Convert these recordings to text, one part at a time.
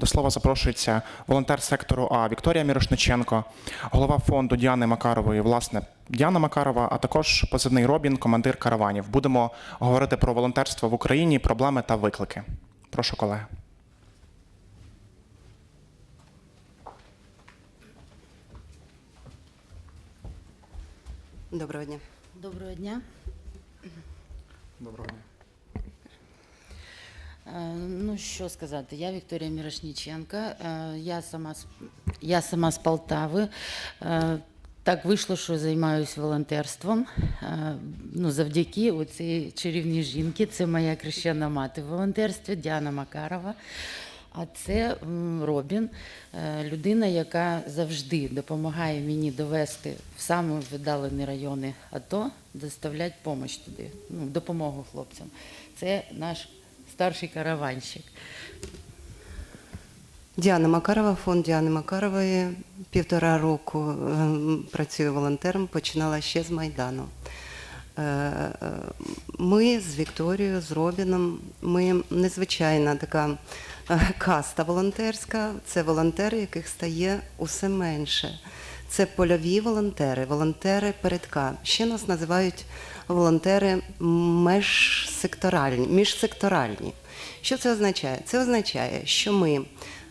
До слова запрошується волонтер сектору А Вікторія Мірошниченко, голова фонду Діани Макарової, власне, Діана Макарова, а також позивний Робін, командир караванів. Будемо говорити про волонтерство в Україні, проблеми та виклики. Прошу, колеги. Доброго дня. Доброго дня. Доброго дня. Е, Ну що сказати, я Вікторія Мірошніченка, е, я сама я сама з Полтави. Е, Так вийшло, що займаюся волонтерством. Ну, завдяки оцій чарівній жінки. Це моя хрещена мати в волонтерстві Діана Макарова. А це Робін, е, людина, яка завжди допомагає мені довести в самі віддалені райони АТО, доставляти допомогу туди, ну, допомогу хлопцям. Це наш старший караванщик. Діана Макарова, фонд Діани Макарової. Півтора року ем, працюю волонтером, починала ще з Майдану. Е, е, Ми з Вікторією, з Робіном, ми незвичайна така е, каста волонтерська. Це волонтери, яких стає усе менше. Це польові волонтери, волонтери передка. Ще нас називають волонтери межсекторальні, міжсекторальні. Що це означає? Це означає, що ми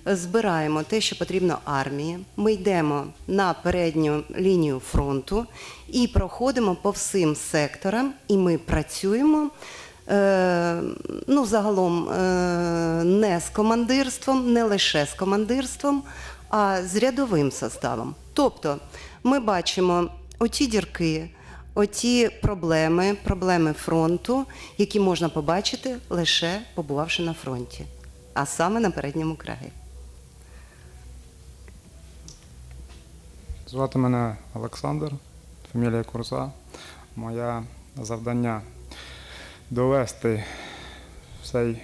збираємо те, що потрібно армії. Ми йдемо на передню лінію фронту і проходимо по всім секторам, і ми працюємо. е, Ну, загалом е, не з командирством, не лише з командирством, а з рядовим составом. Тобто ми бачимо оті дірки, оті проблеми, проблеми фронту, які можна побачити лише побувавши на фронті, а саме на передньому краї. Звати мене Олександр, фамілія Курза. Моє завдання довести цей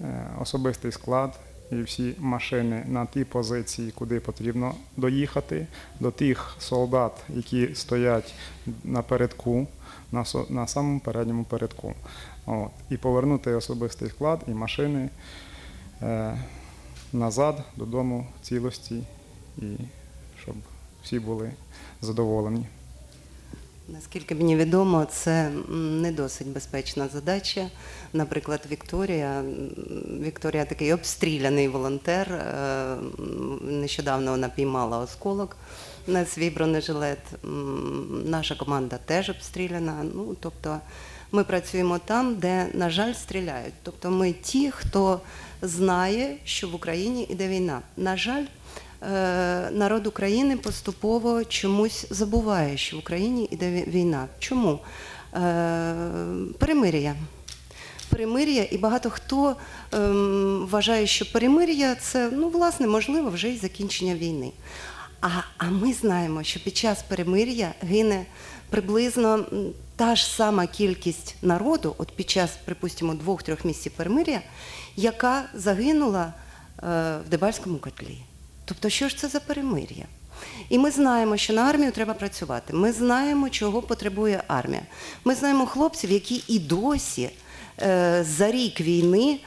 е, особистий склад і всі машини на ті позиції, куди потрібно доїхати, до тих солдат, які стоять на передку, на, на самому передньому передку. От. І повернути особистий склад і машини е, назад додому в цілості і щоб всі були задоволені. Наскільки мені відомо, це не досить безпечна задача. Наприклад, Вікторія. Вікторія такий обстріляний волонтер. е, Нещодавно вона піймала осколок на свій бронежилет. Наша команда теж обстріляна. Ну, тобто ми працюємо там, де, на жаль, стріляють. Тобто ми ті, хто знає, що в Україні іде війна. На жаль, народ України поступово чомусь забуває, що в Україні йде війна. Чому? Е, Перемир'я. Перемир'я, і багато хто ем, вважає, що перемир'я це, ну, власне, можливо, вже й закінчення війни. А, а ми знаємо, що під час перемир'я гине приблизно та ж сама кількість народу, от під час, припустимо, двох-трьох місяців перемир'я, яка загинула е, в Дебальському котлі. Тобто, що ж це за перемир'я? І ми знаємо, що на армію треба працювати. Ми знаємо, чого потребує армія. Ми знаємо хлопців, які і досі е, за рік війни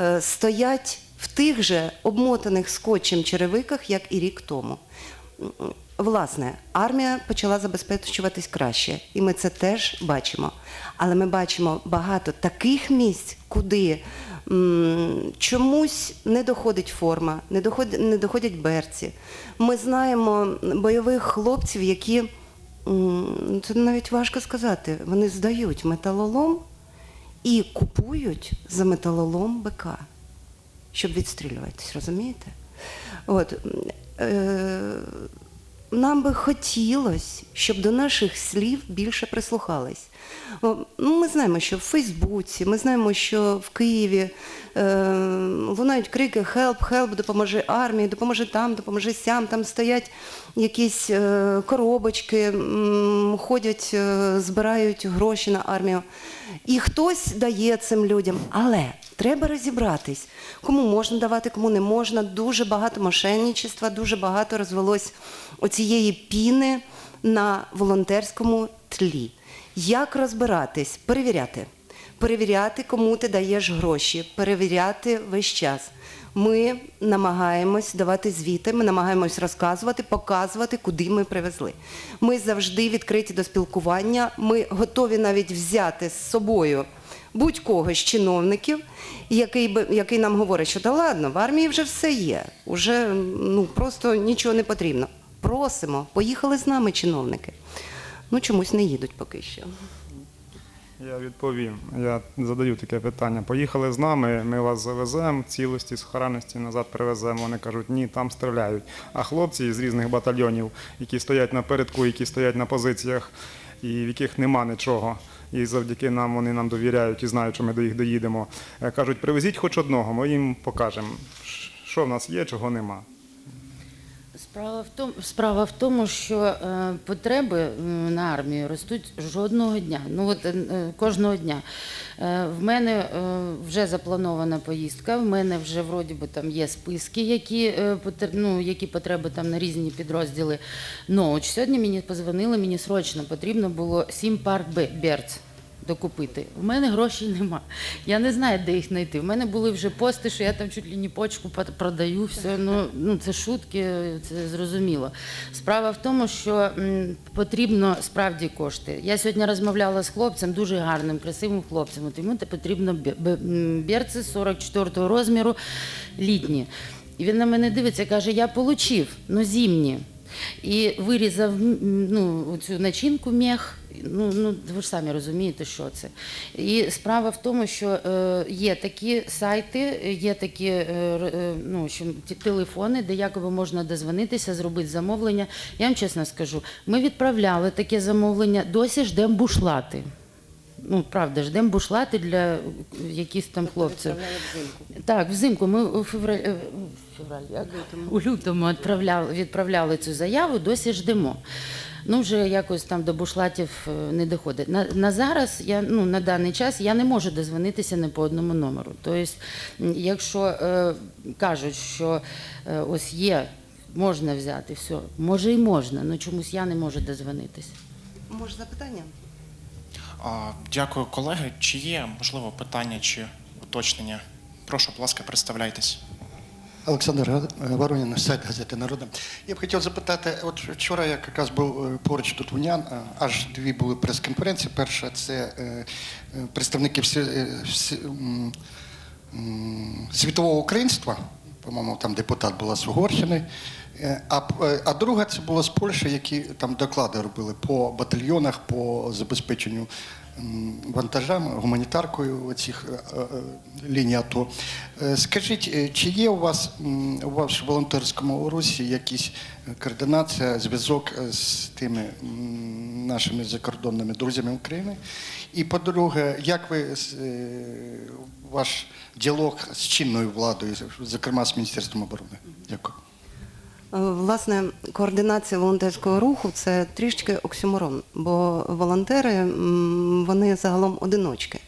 е, стоять в тих же обмотаних скотчем черевиках, як і рік тому. Власне, армія почала забезпечуватись краще, і ми це теж бачимо. Але ми бачимо багато таких місць, куди чомусь не доходить форма, не доходять, не доходять берці. Ми знаємо бойових хлопців, які ну, це навіть важко сказати, вони здають металолом і купують за металолом БК, щоб відстрілюватись, розумієте? От, е, нам би хотілося, щоб до наших слів більше прислухались. Ну, ми знаємо, що в Фейсбуці, ми знаємо, що в Києві е, лунають крики «Хелп, хелп, допоможи армії, допоможи там, допоможи сям». Там стоять якісь е, коробочки, ходять, е, збирають гроші на армію. І хтось дає цим людям. Але треба розібратись, кому можна давати, кому не можна. Дуже багато мошенничества, дуже багато розвелось оцієї піни на волонтерському тлі. Як розбиратись? Перевіряти. Перевіряти, кому ти даєш гроші, перевіряти весь час. Ми намагаємось давати звіти, ми намагаємось розказувати, показувати, куди ми привезли. Ми завжди відкриті до спілкування. Ми готові навіть взяти з собою будь-кого з чиновників, який, би, який нам говорить, що та ладно, в армії вже все є, вже ну, просто нічого не потрібно. Просимо, поїхали з нами чиновники. Ну, чомусь не їдуть поки що. Я відповім. Я задаю таке питання. Поїхали з нами, ми вас завеземо цілості, сохранності, назад привеземо. Вони кажуть, ні, там стріляють. А хлопці з різних батальйонів, які стоять напередку, які стоять на позиціях, і в яких нема нічого. І завдяки нам вони нам довіряють і знають, що ми до їх доїдемо. е, Кажуть, привезіть хоч одного, ми їм покажемо, що в нас є, чого нема. Справа в тому, справа в тому, що е, потреби е, на армію ростуть жодного дня. Ну от е, кожного дня. Е, в мене е, вже запланована поїздка. В мене вже вроді би там є списки, які, е, ну, які потреби там на різні підрозділи. Ну, от сьогодні мені позвонили, мені срочно потрібно було сім пар бе- берц докупити. У мене грошей нема. Я не знаю, де їх знайти. У мене були вже пости, що я там чуть ли не почку продаю. Все. Ну, ну це шутки, це зрозуміло. Справа в тому, що м, потрібно справді кошти. Я сьогодні розмовляла з хлопцем, дуже гарним, красивим хлопцем. От йому потрібно берці 44-го розміру, літні. І він на мене дивиться, каже: я отримав, ну зимні. І вирізав ну, цю начинку мех. Ну, ну, ви ж самі розумієте, що це. І справа в тому, що е, є такі сайти, є такі е, е, ну, що, телефони, де якоби можна дозвонитися, зробити замовлення. Я вам чесно скажу, ми відправляли таке замовлення, досі ждемо бушлати. Ну, правда, ждемо бушлати для якихось там хлопців. Так, взимку ми у февраль, е, у февраль як? у лютому відправляли, відправляли цю заяву, досі ждемо. Ну, вже якось там до бушлатів е, не доходить. На, на зараз, я, ну, на даний час я не можу дозвонитися не по одному номеру. Тобто, якщо е, кажуть, що е, ось є, можна взяти, все, може і можна, але чомусь я не можу дозвонитися. Може запитання? Дякую, колеги. Чи є можливо питання чи уточнення? Прошу, будь ласка, представляйтесь. Олександр Воронін, сайт газети Народа. Я б хотів запитати, от вчора я якраз був е, поруч тут в Унян, е, аж дві були прес-конференції. Перша це е, представники всі, всі, світового українства, по-моєму, там депутат була з Угорщини. Е, А, е, а друга це була з Польщі, які там доклади робили по батальйонах, по забезпеченню вантажами, гуманітаркою оцих е, ліній АТО. Скажіть, чи є у вас у вашому волонтерському русі якісь координація, зв'язок з тими нашими закордонними друзями України? І по-друге, як ви е, ваш діалог з чинною владою, зокрема з Міністерством оборони? Дякую. Е, Власне, координація волонтерського руху це трішки оксюморон, бо волонтери вони загалом одиночки.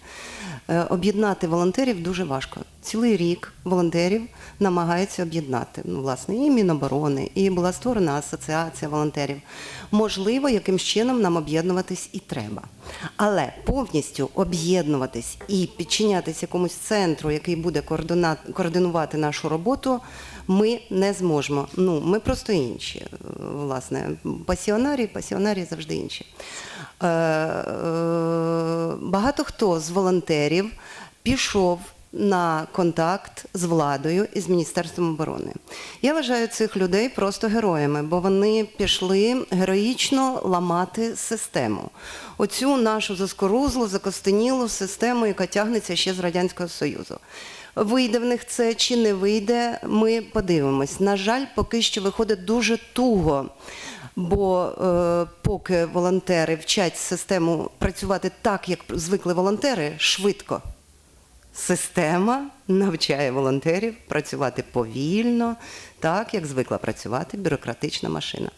Е, Об'єднати волонтерів дуже важко. Цілий рік волонтерів намагаються об'єднати. Ну, власне, і Міноборони, і була створена асоціація волонтерів. Можливо, якимсь чином нам об'єднуватись і треба. Але повністю об'єднуватись і підчинятись якомусь центру, який буде координувати нашу роботу, ми не зможемо. Ну, ми просто інші. е, Власне, пасіонарі, пасіонарі завжди інші. Е, е, Багато хто з волонтерів пішов на контакт з владою і з Міністерством оборони. Я вважаю цих людей просто героями, бо вони пішли героїчно ламати систему. Оцю нашу заскорузлу, закостенілу систему, яка тягнеться ще з Радянського Союзу. Вийде в них це чи не вийде, ми подивимось. На жаль, поки що виходить дуже туго. Бо е, поки волонтери вчать систему працювати так, як звикли волонтери, швидко. Система навчає волонтерів працювати повільно, так як звикла працювати бюрократична машина.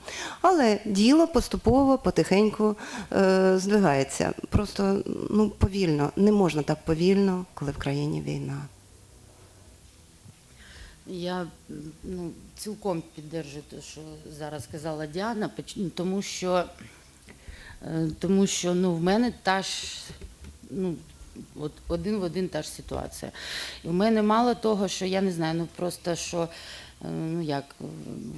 Але діло поступово, потихеньку е, здвигається. Просто ну, повільно. Не можна так повільно, коли в країні війна. Я ну, цілком піддержую те, що зараз сказала Діана, ну, тому що, е, тому що ну, в мене та ж, ну, От один в один та ж ситуація. І в мене мало того, що я не знаю, ну просто що. Е, Ну як,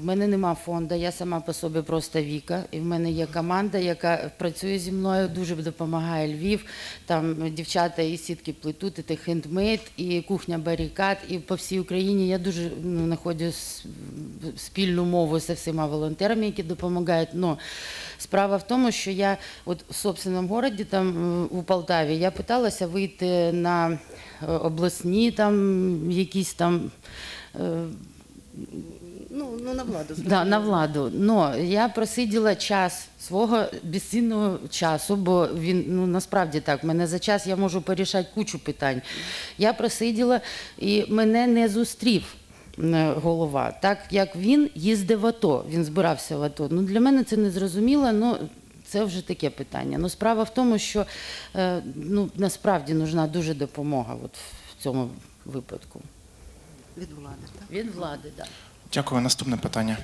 в мене нема фонду, я сама по собі просто Віка, і в мене є команда, яка працює зі мною, дуже допомагає Львів. Там дівчата і сітки плетуть, і хендмейд, і кухня барикад, і по всій Україні я дуже ну, знаходжу спільну мову зі всіма волонтерами, які допомагають. Но справа в тому, що я от в собственному городі, там е, у Полтаві, я питалася вийти на е, обласні там якісь там. Ну, ну на владу. Да, на владу. Но я просиділа час свого безцінного часу, бо він ну насправді так. Мене за час я можу порішати кучу питань. Я просиділа і мене не зустрів. е, Голова, так як він їздив в АТО, він збирався в АТО. Ну для мене це не зрозуміло. Ну це вже таке питання. Ну справа в тому, що е, ну насправді нужна дуже допомога, от в цьому випадку. Від влади, так? Від влади, так. Дякую. Наступне питання.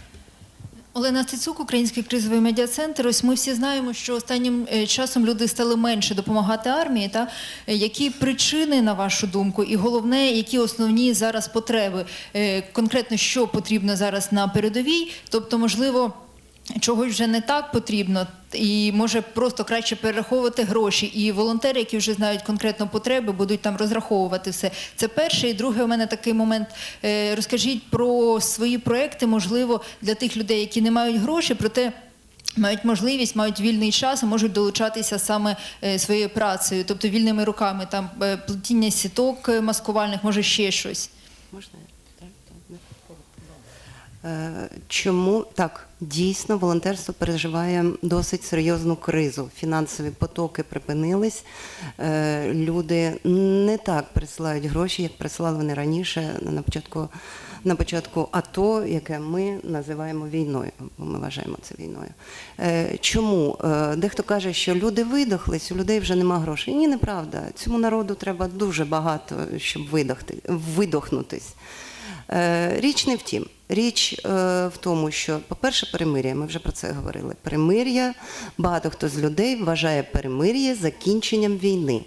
Олена Стецюк, Український кризовий медіа-центр. Ось ми всі знаємо, що останнім е, часом люди стали менше допомагати армії. Та Е, які причини, на вашу думку, і головне, які основні зараз потреби? Е, Конкретно, що потрібно зараз на передовій? Тобто, можливо. Чогось вже не так потрібно, і може просто краще перераховувати гроші. І волонтери, які вже знають конкретно потреби, будуть там розраховувати все. Це перше. І друге, у мене такий момент. Е, Розкажіть про свої проекти, можливо, для тих людей, які не мають грошей, проте. Мають можливість, мають вільний час і можуть долучатися саме е, своєю працею, тобто вільними руками, там е, плетіння сіток маскувальних, може ще щось. Можна Чому так дійсно волонтерство переживає досить серйозну кризу? Фінансові потоки припинились. Е, Люди не так присилають гроші, як присилали вони раніше на початку на початку АТО, яке ми називаємо війною, бо ми вважаємо це війною. Е, Чому? Е, Дехто каже, що люди видохлись, у людей вже нема грошей. Ні, неправда. Цьому народу треба дуже багато, щоб видохти, видохнутись. Е, Річ не в тім. Річ е, в тому, що, по-перше, перемир'я, ми вже про це говорили. Перемир'я, багато хто з людей вважає перемир'я закінченням війни.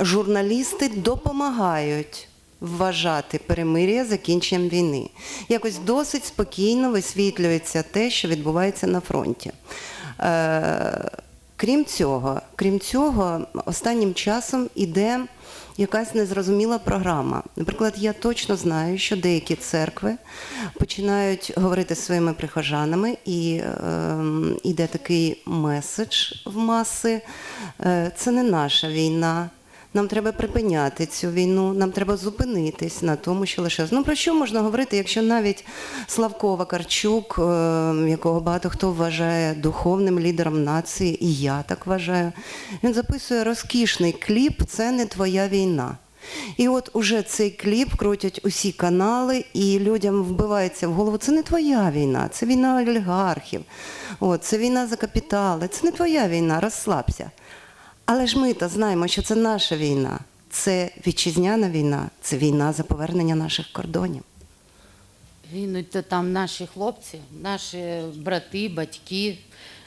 Журналісти допомагають вважати перемир'я закінченням війни. Якось досить спокійно висвітлюється те, що відбувається на фронті. Е, Крім цього, крім цього, останнім часом іде якась незрозуміла програма. Наприклад, я точно знаю, що деякі церкви починають говорити зі своїми прихожанами, і йде е, такий меседж в маси. Е, це не наша війна. Нам треба припиняти цю війну, нам треба зупинитись на тому, що лише ну про що можна говорити, якщо навіть Славко Вакарчук, е, якого багато хто вважає духовним лідером нації, і я так вважаю, він записує розкішний кліп Це не твоя війна. І от уже цей кліп крутять усі канали, і людям вбивається в голову. Це не твоя війна, це війна олігархів, от, це війна за капітали, це не твоя війна, розслабся. Але ж ми то знаємо, що це наша війна, це вітчизняна війна, це війна за повернення наших кордонів. Гинуть то там наші хлопці, наші брати, батьки,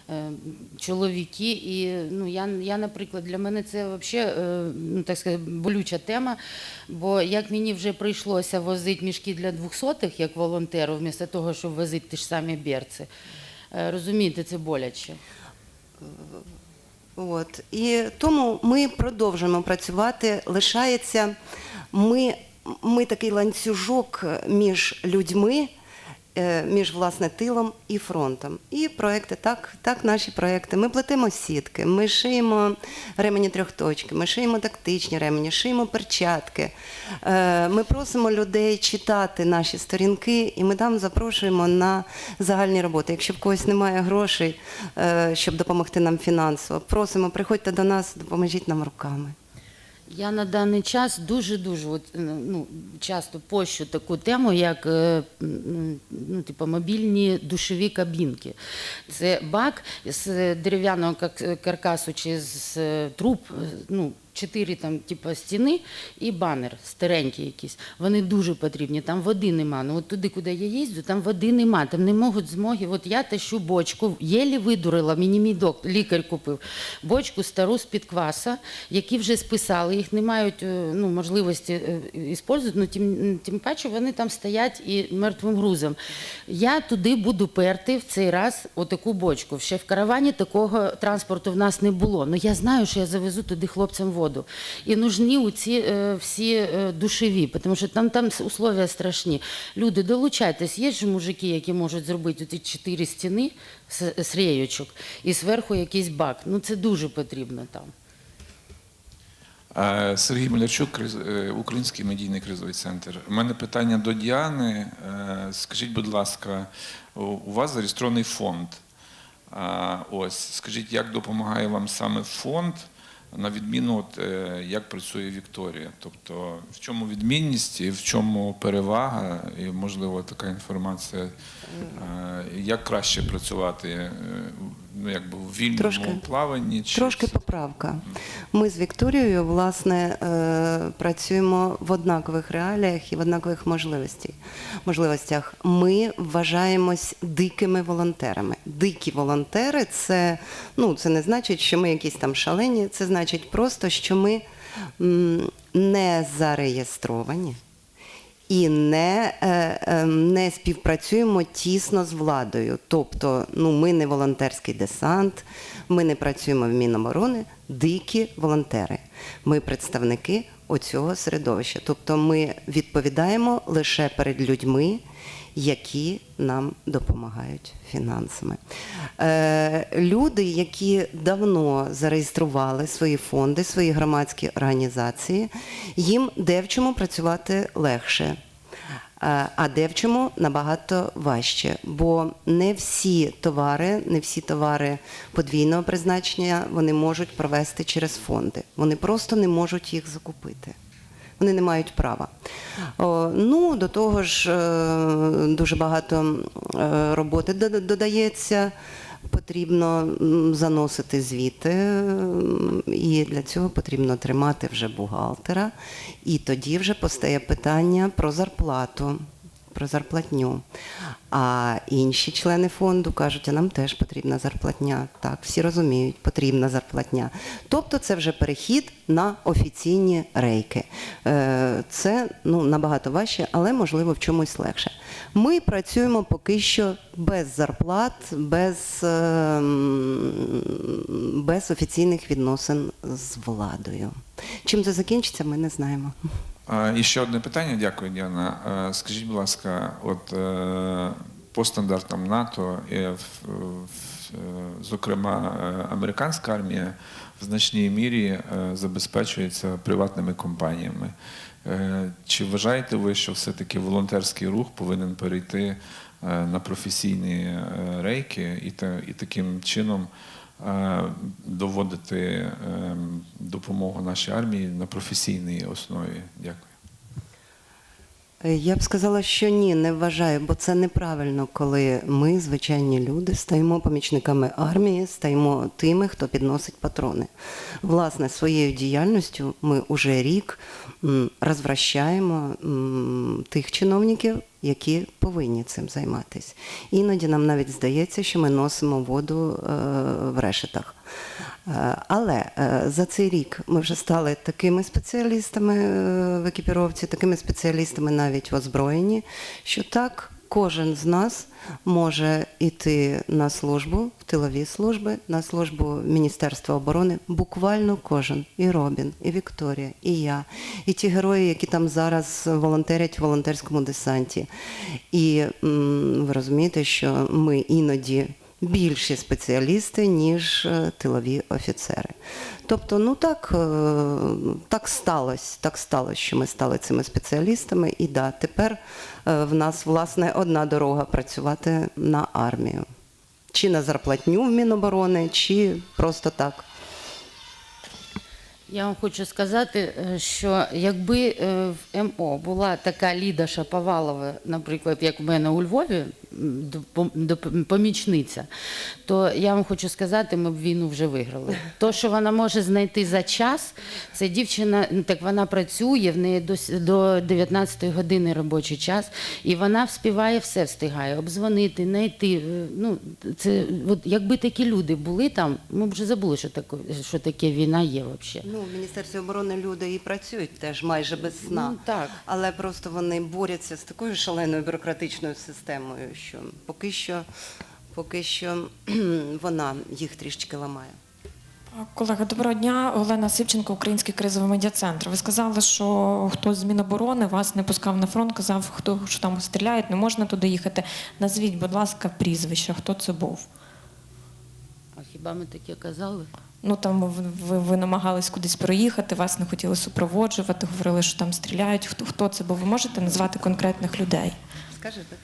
е, чоловіки. І ну, я, я, наприклад, для мене це взагалі, ну, так сказати, болюча тема. Бо як мені вже прийшлося возити мішки для двохсотих, як волонтеру, вмісто того, щоб возити ті ж самі берці. Е, Розумієте, це боляче. От. І тому ми продовжуємо працювати. Лишається ми, ми такий ланцюжок між людьми, між власне тилом і фронтом. І проекти, так, так, наші проекти. Ми плетемо сітки, ми шиємо ремені трьохточки, ми шиємо тактичні ремені, шиємо перчатки. Е, Ми просимо людей читати наші сторінки, і ми там запрошуємо на загальні роботи. Якщо в когось немає грошей, е, щоб допомогти нам фінансово, просимо, приходьте до нас, допоможіть нам руками. Я на даний час дуже-дуже е, ну, часто пощу таку тему, як е, ну, типу, мобільні душові кабінки. Це бак з дерев'яного каркасу чи з е, труб, ну, чотири там, типу, стіни і банер старенький якийсь. Вони дуже потрібні. Там води нема. Ну от туди, куди я їздю, там води нема. Там не можуть змоги. От я тащу бочку, єлі видурила, мені мій доктор, лікар купив бочку стару з-під кваса, які вже списали, їх не мають е, ну, можливості е, іспользувати, ну тим, тим паче вони там стоять і мертвим грузом. Я туди буду перти в цей раз отаку бочку. Ще в каравані такого транспорту в нас не було. Ну я знаю, що я завезу туди хлопцям воду. І нужні у ці е, всі е, душеві, тому що там, там условия страшні. Люди, долучайтесь, є ж мужики, які можуть зробити ті чотири стіни з, рейочок і зверху якийсь бак. Ну це дуже потрібно там. Сергій Малярчук, е, Український медійний кризовий центр. У мене питання до Діани. Е, Скажіть, будь ласка, у вас зареєстрований фонд. Ось, скажіть, як допомагає вам саме фонд, на відміну, от, е, як працює Вікторія? Тобто, в чому відмінність і в чому перевага, і можливо така інформація, е, як краще працювати е, якби в вільному Трошки. плаванні? Чи Трошки поправка. Ми з Вікторією, власне, е, працюємо в однакових реаліях і в однакових можливостей. можливостях. Ми вважаємось дикими волонтерами. Дикі волонтери це, ну, це не значить, що ми якісь там шалені, це значить просто, що ми не зареєстровані і не, е, е, не співпрацюємо тісно з владою. Тобто, ну, ми не волонтерський десант, ми не працюємо в Міноборони, дикі волонтери. Ми представники оцього середовища. Тобто ми відповідаємо лише перед людьми, які нам допомагають фінансами. Е, люди, які давно зареєстрували свої фонди, свої громадські організації, їм де в чому працювати легше. Е, А де в чому набагато важче, бо не всі товари, не всі товари подвійного призначення вони можуть провести через фонди. Вони просто не можуть їх закупити. Вони не мають права. Ну, до того ж, е, дуже багато е, роботи додається. Потрібно заносити звіти, і для цього потрібно тримати вже бухгалтера. І тоді вже постає питання про зарплату, про зарплатню. А інші члени фонду кажуть, а нам теж потрібна зарплатня. Так, всі розуміють, потрібна зарплатня. Тобто це вже перехід на офіційні рейки. Е, Це ну, набагато важче, але можливо в чомусь легше. Ми працюємо поки що без зарплат, без, е, без офіційних відносин з владою. Чим це закінчиться, ми не знаємо. І ще одне питання, дякую, Діана. Скажіть, будь ласка, от е, по стандартам НАТО, е, е, зокрема, американська армія в значній мірі забезпечується приватними компаніями. Чи вважаєте ви, що все-таки волонтерський рух повинен перейти на професійні рейки і, таким чином доводити е, допомогу нашій армії на професійній основі. Дякую. Е, Я б сказала, що ні, не вважаю, бо це неправильно, коли ми, звичайні люди, стаємо помічниками армії, стаємо тими, хто підносить патрони. Власне, своєю діяльністю ми уже рік розвращаємо тих чиновників, які повинні цим займатися. Іноді нам навіть здається, що ми носимо воду е, в решетах. Е, Але е, за цей рік ми вже стали такими спеціалістами е, в екіпіровці, такими спеціалістами навіть в озброєнні, що так кожен з нас може йти на службу, в тилові служби, на службу Міністерства оборони. Буквально кожен. І Робін, і Вікторія, і я, і ті герої, які там зараз волонтерять в волонтерському десанті. І м, ви розумієте, що ми іноді більші спеціалісти, ніж е, тилові офіцери. Тобто, ну так, е, так сталося, так сталося, що ми стали цими спеціалістами. І да, тепер е, в нас власне одна дорога працювати на армію. Чи на зарплатню в Міноборони, чи просто так. Я вам хочу сказати, що якби в МО була така Ліда Шаповалова, наприклад, як в мене у Львові, помічниця, то я вам хочу сказати, ми б війну вже виграли. То, що вона може знайти за час, це дівчина, так вона працює, в неї до, до 19 години робочий час, і вона вспіває все встигає, обдзвонити, знайти. е, Ну, це, от, якби такі люди були там, ми б вже забули, що таке, що таке війна є взагалі. Ну, в Міністерстві оборони люди і працюють теж майже без сна. Ну, так. Але просто вони борються з такою шаленою бюрократичною системою, що поки що, поки що вона їх трішки ламає. Колега, доброго дня. Олена Сивченко, Український кризовий медіа-центр. Ви сказали, що хтось з Міноборони вас не пускав на фронт, казав, хто що там стріляють, не можна туди їхати. Назвіть, будь ласка, прізвище, хто це був. А хіба ми таке казали? Ну там ви, ви, ви намагались кудись проїхати, вас не хотіли супроводжувати, говорили, що там стріляють. Хто хто це був? Ви можете назвати конкретних людей? Скажете?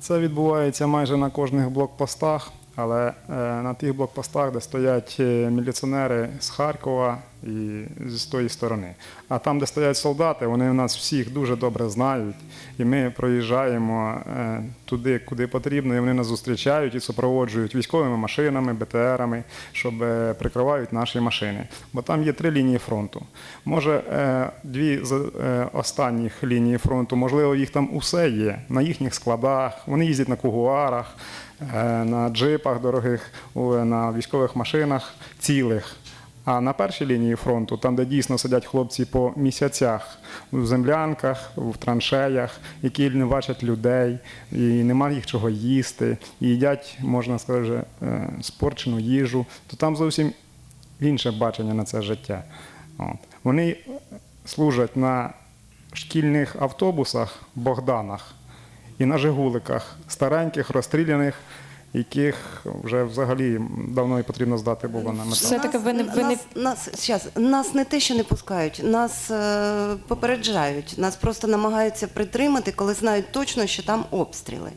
Це відбувається майже на кожних блокпостах, але е, на тих блокпостах, де стоять е, міліціонери з Харкова і з тої сторони. А там, де стоять солдати, вони нас всіх дуже добре знають. І ми проїжджаємо е, туди, куди потрібно, і вони нас зустрічають і супроводжують військовими машинами, БТРами, щоб е, прикривають наші машини. Бо там є три лінії фронту. Може, е, дві з останніх ліній фронту, можливо, їх там усе є на їхніх складах. Вони їздять на кугуарах, на джипах дорогих, на військових машинах цілих. А на першій лінії фронту, там, де дійсно сидять хлопці по місяцях, в землянках, в траншеях, які не бачать людей, і немає їх чого їсти, і їдять, можна сказати, е, спорчену їжу, то там зовсім інше бачення на це життя. От. Вони служать на шкільних автобусах, Богданах і на Жигуликах, стареньких, розстріляних, яких вже взагалі давно і потрібно здати було на метал. Все-таки ви не ви не нас, нас, щас, нас не те, що не пускають, нас е, попереджають, нас просто намагаються притримати, коли знають точно, що там обстріли.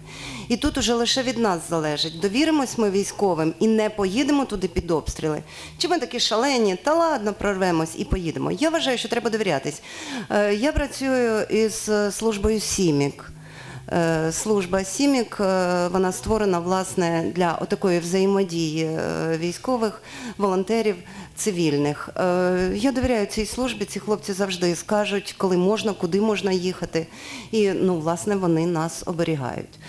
І тут уже лише від нас залежить, довіримось ми військовим і не поїдемо туди під обстріли. Чи ми такі шалені, та ладно, прорвемось і поїдемо. Я вважаю, що треба довірятись. Е, я працюю із е, службою Сімік. Е, Служба Сімік е, вона створена власне для отакої взаємодії е, військових, волонтерів, цивільних. Я довіряю цій службі. Ці хлопці завжди скажуть, коли можна, куди можна їхати. І ну, власне вони нас оберігають.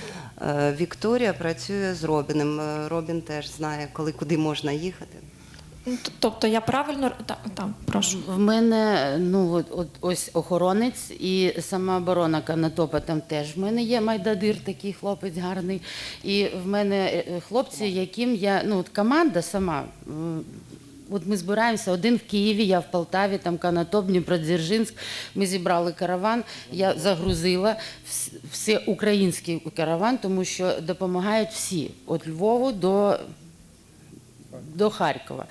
Вікторія працює з Робіним. Робін теж знає, коли куди можна їхати. Тобто я правильно так, так, прошу. В мене ну от, от ось охоронець і самооборона Канатопа там теж в мене є майдадир, такий хлопець гарний. І в мене е, е, хлопці, яким я ну от команда сама. От ми збираємося один в Києві, я в Полтаві, там Канатоп, Дніпродзержинськ. Ми зібрали караван. Я загрузила вс- все український караван, тому що допомагають всі від Львову до до Харкова.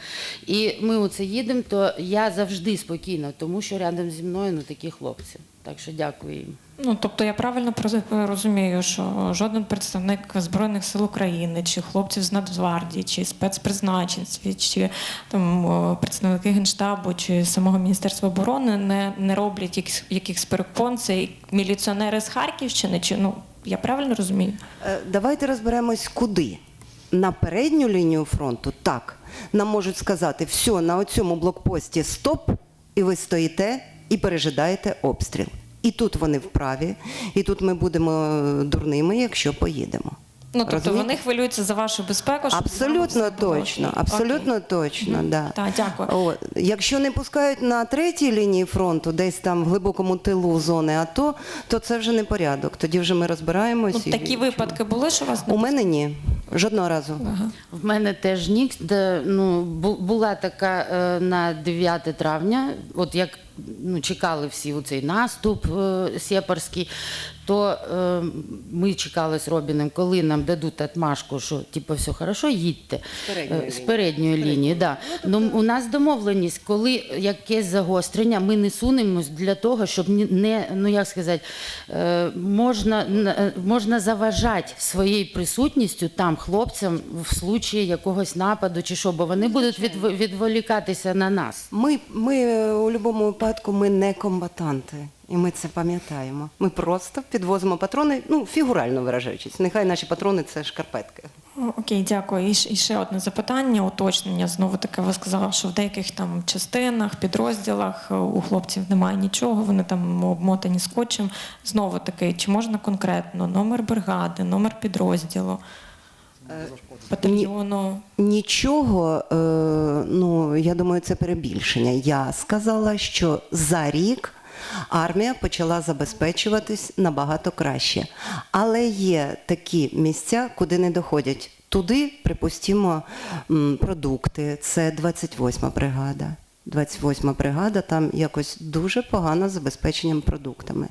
І ми оце їдемо, то я завжди спокійна, тому що рядом зі мною ну, такі хлопці. Так що дякую їм. Ну, тобто я правильно розумію, що жоден представник Збройних сил України, чи хлопців з Нацгвардії, чи спецпризначенців, чи там представники Генштабу, чи самого Міністерства оборони не, не роблять якихось, якихось перепон. Це міліціонери з Харківщини, чи ну я правильно розумію? Е, Давайте розберемось, куди. На передню лінію фронту так. Нам можуть сказати, все, на цьому блокпості стоп, і ви стоїте і пережидаєте обстріл. І тут вони вправі, і тут ми будемо е, дурними, якщо поїдемо. Ну тобто Розумієте? вони хвилюються за вашу безпеку. щоб Абсолютно точно, абсолютно Окей. точно, да. Так, дякую. От. Якщо не пускають на третій лінії фронту, десь там в глибокому тилу зони АТО, то це вже не порядок. Тоді вже ми розбираємось. Ну, і- такі випадки були, що вас не У мене ні. Жодного разу. В мене теж нік, де ну бу- була така е, на 9 травня, от як ну, чекали всі у цей наступ е, сєпарський, то е, ми чекали з Робіним, коли нам дадуть отмашку, що типу, все хорошо, їдьте З передньої Е, з лінії. передньої лінії. Да. Ну, у нас домовленість, коли якесь загострення, ми не сунемось для того, щоб не, ну як сказати, е, можна, е, можна заважати своєю присутністю там хлопцям в случаї якогось нападу чи що, бо вони будуть відв- відволікатися на нас. Ми, ми е, у будь-якому випадку ми не комбатанти, і ми це пам'ятаємо. Ми просто підвозимо патрони, ну фігурально виражаючись. Нехай наші патрони це шкарпетки. Окей, дякую. І, ще одне запитання, уточнення. Знову таки, ви сказали, що в деяких там частинах, підрозділах е, у хлопців немає нічого, вони там обмотані скотчем. Знову таки, чи можна конкретно номер бригади, номер підрозділу, батальйону? Нічого, е, ну я думаю, це перебільшення. Я сказала, що за рік армія почала забезпечуватись набагато краще. Але є такі місця, куди не доходять. Туди, припустимо, продукти. Це 28-ма бригада. 28-ма бригада, там якось дуже погано з забезпеченням продуктами.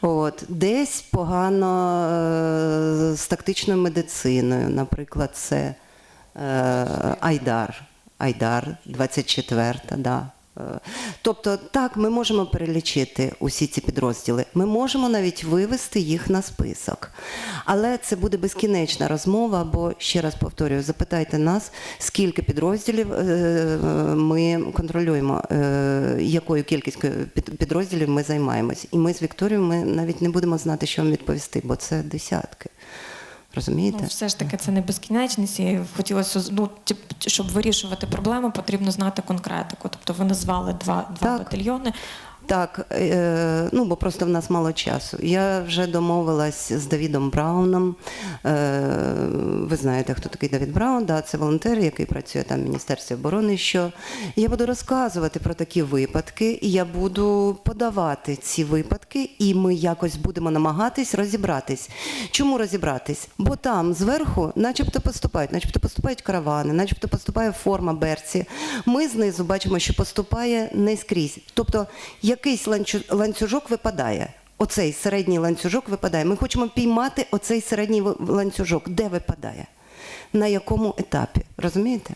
От, десь погано е, з тактичною медициною, наприклад, це е, Айдар. Айдар, 24-та, да. Тобто, так, ми можемо перелічити усі ці підрозділи. Ми можемо навіть вивести їх на список. Але це буде безкінечна розмова, бо ще раз повторюю, запитайте нас, скільки підрозділів е, ми контролюємо, е, якою кількістю під- підрозділів ми займаємось. І ми з Вікторією ми навіть не будемо знати, що вам відповісти, бо це десятки. Розумієте? Ну, все ж таки, це не безкінечність, і хотілося, ну, щоб вирішувати проблему, потрібно знати конкретику. Тобто ви назвали два, два Так. батальйони. Так, е, ну бо просто в нас мало часу. Я вже домовилась з Давідом Брауном. Е, ви знаєте, хто такий Давід Браун? Да, це волонтер, який працює там в Міністерстві оборони. Що я буду розказувати про такі випадки, і я буду подавати ці випадки, і ми якось будемо намагатись розібратись. Чому розібратись? Бо там зверху, начебто, поступають, начебто поступають каравани, начебто поступає форма берці. Ми знизу бачимо, що поступає не скрізь. Тобто якийсь ланцюжок випадає. Оцей середній ланцюжок випадає. Ми хочемо піймати оцей середній ланцюжок. Де випадає? На якому етапі? Розумієте?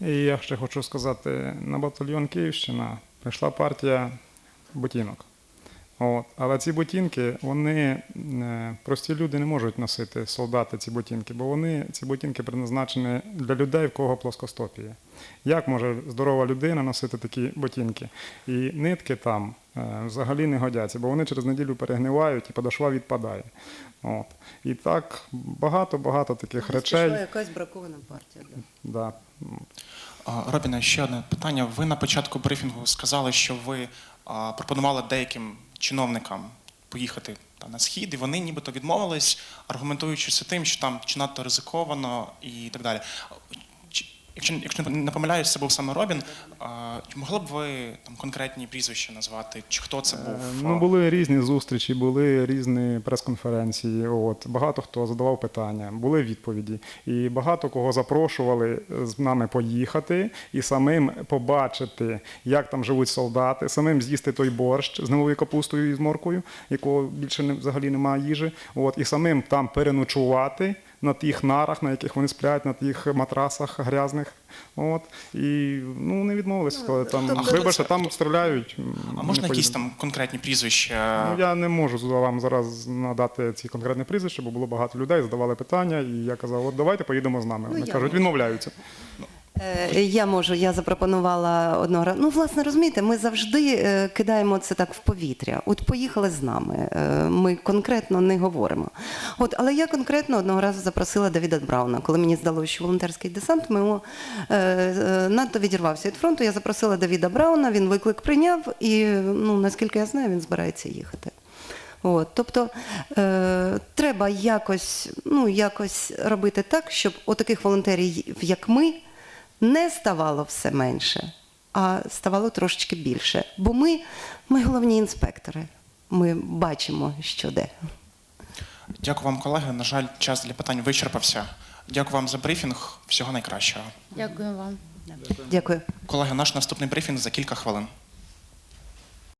І я ще хочу сказати, на батальйон Київщина прийшла партія ботинок. От. Але ці ботинки, вони е, прості люди не можуть носити солдати ці ботинки, бо вони ці ботинки призначені для людей, в кого плоскостопія. Як може здорова людина носити такі ботинки? І нитки там е, взагалі не годяться, бо вони через неділю перегнивають і подошва відпадає. От. І так багато-багато таких речей. якась бракована партія. Да. Робіне, ще одне питання. Ви на початку брифінгу сказали, що ви а, пропонували деяким чиновникам поїхати та, на схід, і вони нібито відмовились, аргументуючися тим, що там чи надто ризиковано і так далі. Якщо, якщо не помиляюсь, це був саме Робін. Чи могли б ви там конкретні прізвища назвати? Чи хто це був? Е, Ну, були різні зустрічі, були різні прес-конференції. От багато хто задавав питання, були відповіді, і багато кого запрошували з нами поїхати і самим побачити, як там живуть солдати, самим з'їсти той борщ з новою капустою і з моркою, якого більше не, взагалі немає їжі. От і самим там переночувати на тих нарах, на яких вони сплять, на тих матрасах грязних. От і ну не відмовилися. Сказали, там тобто вибачте, там стріляють. А можна якісь там конкретні прізвища? Ну, я не можу вам зараз надати ці конкретні прізвища, бо було багато людей, задавали питання, і я казав, от давайте поїдемо з нами. Вони я кажуть, відмовляються. Е, Я можу, я запропонувала одного разу. Ну, власне, розумієте, ми завжди е, кидаємо це так в повітря. От поїхали з нами. е, Ми конкретно не говоримо. От, але я конкретно одного разу запросила Давіда Брауна. Коли мені здалося, що волонтерський десант мимо надто відірвався від фронту. Я запросила Давіда Брауна, він виклик прийняв, і ну, наскільки я знаю, він збирається їхати. От, тобто е, треба якось, ну, якось робити так, щоб таких волонтерів, як ми, не ставало все менше, а ставало трошечки більше. Бо ми, ми головні інспектори. Ми бачимо, що де. Дякую вам, колеги. На жаль, час для питань вичерпався. Дякую вам за брифінг. Всього найкращого. Дякую вам. Дякую. Колеги, наш наступний брифінг за кілька хвилин.